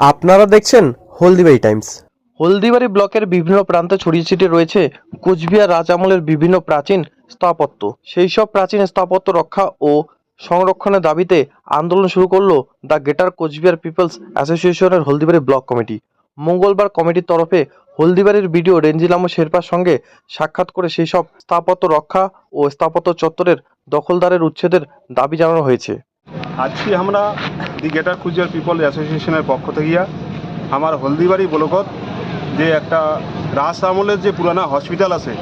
আপনারা দেখছেন হলদিবাড়ি টাইমস। হলদিবাড়ি ব্লকের বিভিন্ন প্রান্তে ছড়িয়ে ছিটিয়ে রয়েছে কোচবিহার রাজ আমলের বিভিন্ন প্রাচীন স্থাপত্য। সেই সব প্রাচীন স্থাপত্য রক্ষা ও সংরক্ষণের দাবিতে আন্দোলন শুরু করল দ্য গ্রেটার কোচবিহার পিপলস অ্যাসোসিয়েশনের হলদিবাড়ি ব্লক কমিটি। মঙ্গলবার কমিটির তরফে হলদিবাড়ির বিডিও রেঞ্জিলামো শেরপার সঙ্গে সাক্ষাৎ করে সেই সব স্থাপত্য রক্ষা ও স্থাপত্য চত্বরের দখলদারের উচ্ছেদের দাবি জানানো হয়েছে। আজকে আমরা দি গেটার কুচবিহার পিপল অ্যাসোসিয়েশনের পক্ষ থেকে আমার হলদিবাড়ি ব্লকত যে একটা রাজ আমলের যে পুরানা হসপিটাল আছে,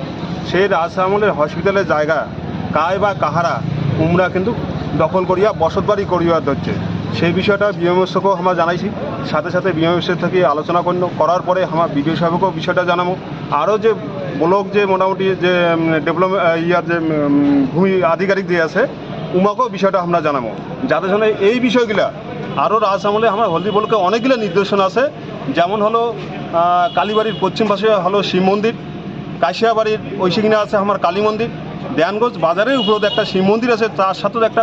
সেই রাজ আমলের হসপিটালের জায়গা কায় বা কাহারা উমরা কিন্তু দখল করিয়া বসতবাড়ি করিয়া ধরছে। সেই বিষয়টা বিএমএসকেও আমরা জানাইছি। সাথে সাথে বিএমএসের থেকে আলোচনা করল- করার পরে আমার বিডিও সাহেবকেও বিষয়টা জানাব। আরও যে ব্লক যে মোটামুটি যে ডেভেলপমেন্ট ইয়ার যে ভূমি আধিকারিক যে আছে উমাকেও বিষয়টা আমরা জানাব। যাতে জন্য এই বিষয়গুলা আরও রাজ আমলে আমার হলদি বলকে অনেকগুলো নির্দেশনা আছে। যেমন হলো কালীবাড়ির পশ্চিম পাশে হলো শিব মন্দির, কাশিয়াবাড়ির সিগনে আছে আমার কালী মন্দির দেয়ানগঞ্জ বাজারের উপরে একটা শিব মন্দির আছে, তার সাথে একটা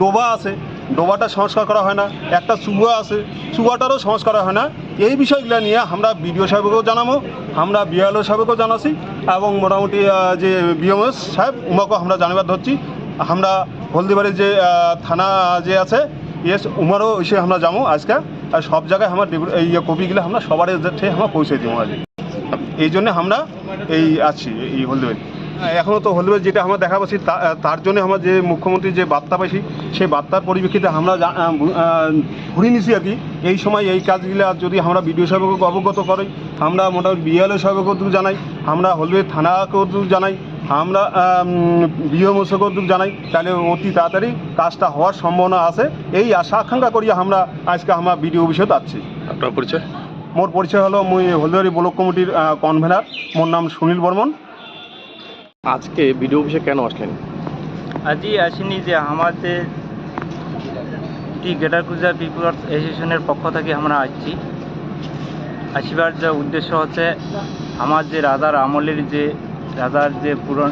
ডোবা আছে। ডোবাটা সংস্কার করা হয় না, একটা চুয়া আছে, চুয়াটারও সংস্কার হয় না। এই বিষয়গুলো নিয়ে আমরা বিডিও সাহেবকেও জানাব, আমরা বিএলও সাহেবকেও জানাছি এবং মোটামুটি যে বিএমএস সাহেব, উমাকেও আমরা জানাবার ধরছি। আমরা হলদিবাড়ির যে থানা যে আছে, ইয়েস, উমারও এসে আমরা যাব আজকে। আর সব জায়গায় আমার এই কপিগুলো আমরা সবার আমরা পৌঁছে দিব আজ এই জন্য আমরা এই আছি, এই হলদিবাড়ি। এখনও তো হলদিবাড়ি যেটা আমরা দেখা পাচ্ছি তার জন্য আমরা যে মুখ্যমন্ত্রী যে বার্তা পাইছি, সেই বার্তার পরিপ্রেক্ষিতে আমরা ঘুরে নিছি আর কি। এই সময় এই কাজগুলো যদি আমরা বিডিও সাহেবকে অবগত করি আমরা মোটামুটি বিএলও সাহেবকেও জানাই, আমরা হলদিবাড়ি থানাকেও জানাই আমরা বিএমওসকেও জানাই তাহলে অতি তাড়াতাড়ি কাজটা হওয়ার সম্ভাবনা আছে। এই আশা আকাঙ্ক্ষা করিয়া আমরা আজকে আমরা বিডিও অফিসে যাচ্ছি। আপনার পরিচয়? মোর পরিচয় হলো মুই হলদিবাড়ি ব্লক কমিটির কনভেনার মোর নাম সুনীল বর্মন। আজকে ভিডিও অফিসে কেন আসলেন? আজই আসিনি যে আমাদের টি গ্রেটার কুজার পিপুল অ্যাসোসিয়েশনের পক্ষ থেকে আমরা আসছি। আসিবার যে উদ্দেশ্য হচ্ছে আমার যে রাজার আমলের যে রাজার যে পুরন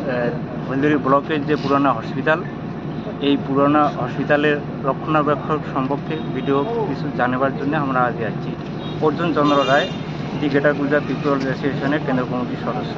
হলদিরি ব্লকের যে পুরোনো হসপিটাল, এই পুরোনো হসপিটালের রক্ষণাবেক্ষণ সম্পর্কে ভিডিও কিছু জানাবার জন্য আমরা আজ আসছি Arjun Chandra Roy, the greater Gujarat people অ্যাসোসিয়েশনের কেন্দ্র কমিটির সদস্য।